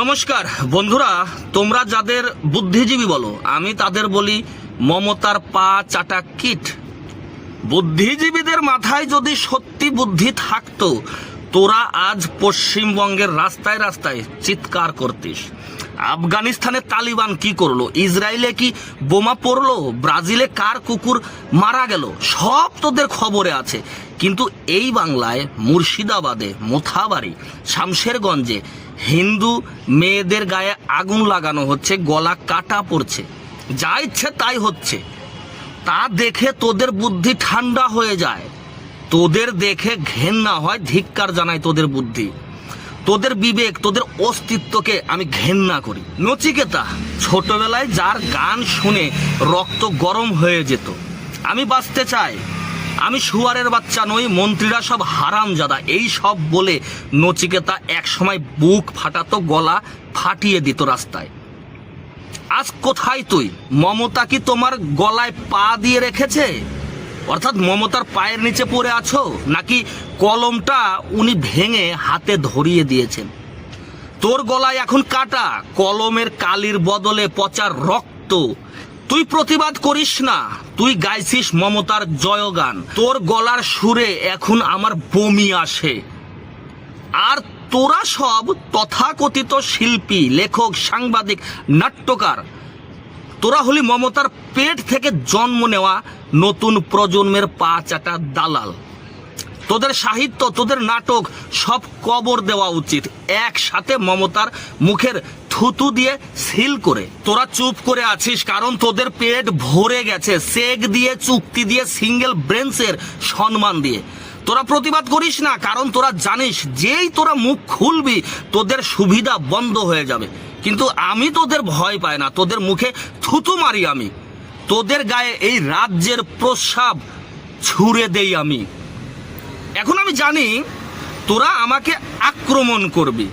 নমস্কার, বন্ধুরা, তোমরা যাদের বুদ্ধিজীবী বলো, আমি তাদের বলি মমতার পা চাটা কিট। বুদ্ধিজীবীদের মাথায় যদি সত্যি বুদ্ধি থাকতো, তোরা আজ পশ্চিমবঙ্গের রাস্তায় রাস্তায় চিৎকার করতিস। আফগানিস্তানে তালিবান কি করল? ইসরায়েলে কি বোমা পড়ল? ব্রাজিলে কার কুকুর মারা গেল? সব তোদের খবরে আছে। কিন্তু এই বাংলায় মুর্শিদাবাদে মোথাবাড়ি, শামশেরগঞ্জে হিন্দু মেয়েদের গায়ে আগুন লাগানো হচ্ছে, গলা কাটা পড়ছে। যা ইচ্ছে তাই হচ্ছে। তা দেখে তোদের বুদ্ধি ঠান্ডা হয়ে যায়। তোদের দেখে ঘেন্না হয়, ধিক্কার জানায় তোদের বুদ্ধি। তোদের বিবেক, তোদের অস্তিত্বকে আমি ঘেন্না করি। নচিকেতা, ছোটবেলায় যার গান শুনে রক্ত গরম হয়ে যেত। আমি বাঁচতে চাই, আমি সুয়ারের বাচ্চা নই, মন্ত্রীরা সব হারাম হারামজাদা। এই সব বলে নচিকেতা একসময় বুক ফাটাতো, গলা ফাটিয়ে দিত রাস্তায়। আজ কোথায় তুই? মমতা কি তোমার গলায় পা দিয়ে রেখেছে? অর্থাৎ মমতার পায়ের নিচে পড়ে আছো? নাকি কলমটা উনি ভেঙে হাতে ধরিয়ে দিয়েছেন? তোর গলায় এখন কাটা, কলমের কালির বদলে পচার রক্ত। তুই প্রতিবাদ করিস না, তুই গাইছিস মমতার জয়গান। তোর গলার সুরে এখন আমার বমি আসে। আর তোরা সব তথাকথিত শিল্পী, লেখক, সাংবাদিক, নাট্যকার তোরা হলি মমতার পেট থেকে জন্ম নেওয়া নতুন প্রজন্মের পা চাটা দালাল। তোদের সাহিত্য, তোদের নাটক সব কবর দেওয়া উচিত। একসাথে মমতার মুখের থুতু দিয়ে সিল করে। তোরা চুপ করে আছিস, কারণ তোদের পেট ভরে গেছে। সেক দিয়ে, চুক্তি দিয়ে সিঙ্গেল ব্রেঞ্চের সম্মান দিয়ে। তোরা প্রতিবাদ করিস না, কারণ তোরা জানিস, যেই তোরা মুখ খুলবি, তোদের সুবিধা বন্ধ হয়ে যাবে। কিন্তু আমি তোদের ভয় পাই না, তোদের মুখে থুতু মারি আমি। তোদের গায়ে এই রাজ্যের প্রস্রাব ছুঁড়ে দেই আমি। এখন আমি জানি তোরা আমাকে আক্রমণ করবি।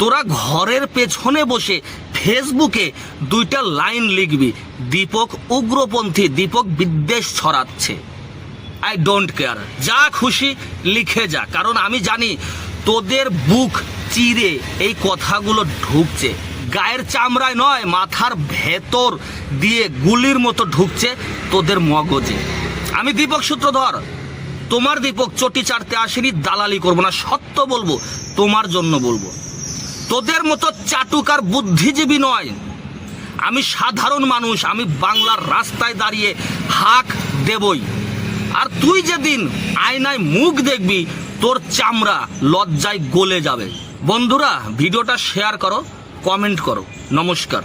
তোরা ঘরের পেছনে বসে ফেসবুকে দুইটা লাইন লিখবি, দীপক উগ্রপন্থী, দীপক বিদ্বেষ ছড়াচ্ছে। আই ডোন্ট কেয়ার যা খুশি লিখে যা, কারণ আমি জানি তোদের বুক চিরে এই কথাগুলো ঢুকছে। গায়ের চামড়ায় নয়, মাথার ভেতর দিয়ে গুলির মতো ঢুকছে তোদের মগজে। আমি দীপক সূত্রধর। তোমার দীপক চটি চাটতে আসেনি, দালালি করব না, সত্য বলব, তোমার জন্য বলব। তোদের মতো চাটুকার বুদ্ধিজীবী নয়। আমি সাধারণ মানুষ, আমি বাংলার রাস্তায় দাঁড়িয়ে হাক দেবই। আর তুই যেদিন আয়নায় মুখ দেখবি, তোর চামড়া লজ্জায় গলে যাবে। বন্ধুরা, ভিডিওটা শেয়ার করো। কমেন্ট করো। নমস্কার।